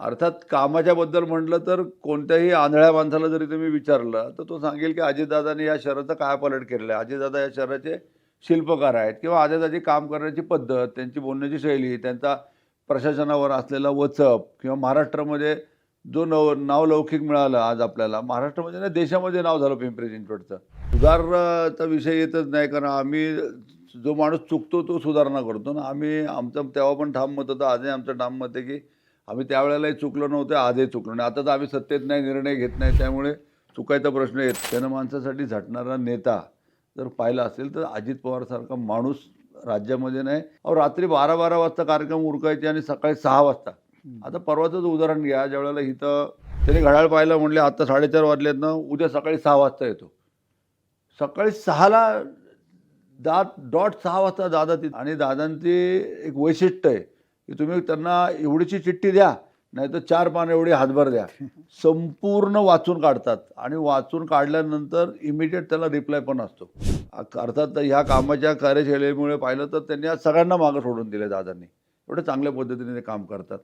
अर्थात कामाच्याबद्दल म्हटलं तर कोणत्याही आंधळ्या माणसाला जरी तुम्ही विचारलं तर तो सांगेल की अजितदादाने या शहराचं काय पलट केलं आहे. अजितदादा या शहराचे शिल्पकार आहेत किंवा अजितदाची काम करण्याची पद्धत त्यांची बोलण्याची शैली त्यांचा प्रशासनावर असलेला वचप किंवा महाराष्ट्रामध्ये जो नव नावलौकिक मिळालं आज आपल्याला महाराष्ट्रामध्ये नाही देशामध्ये नाव झालं पिंपरी चिंचवडचं. सुधारचा विषय येतच नाही कारण आम्ही जो माणूस चुकतो तो सुधारणा करतो ना. आम्ही आमचं तेव्हा पण ठाम मत होतं आजही आमचं ठाम मत आहे की आम्ही त्यावेळेलाही चुकलो नव्हतं आजही चुकलो नाही. आता तर आम्ही सत्तेत नाही निर्णय घेत नाही त्यामुळे चुकायचा प्रश्न येत. जनमानसासाठी झटणारा नेता जर पाहिला असेल तर अजित पवारसारखा माणूस राज्यामध्ये नाही. अहो रात्री बारा बारा वाजता कार्यक्रम उरकायचे आणि सकाळी सहा वाजता. आता परवाचंच उदाहरण घ्या. ज्या वेळेला इथं त्याने घड्याळ पाहिलं म्हणले आता साडेचार वाजलेत ना उद्या सकाळी सहा वाजता येतो. सकाळी सहाला दात डॉट सहा वाजता दादा आणि दादांची एक वैशिष्ट्य आहे की तुम्ही त्यांना एवढीची चिठ्ठी द्या नाही तर चार पानं एवढी हातभर द्या. संपूर्ण वाचून काढतात आणि वाचून काढल्यानंतर इमिडिएट त्याला रिप्लाय पण असतो. अर्थात ह्या कामाच्या कार्यशैलीमुळे पाहिलं तर त्यांनी आज सगळ्यांना मागं सोडून दिले दादांनी. एवढं चांगल्या पद्धतीने ते काम करतात.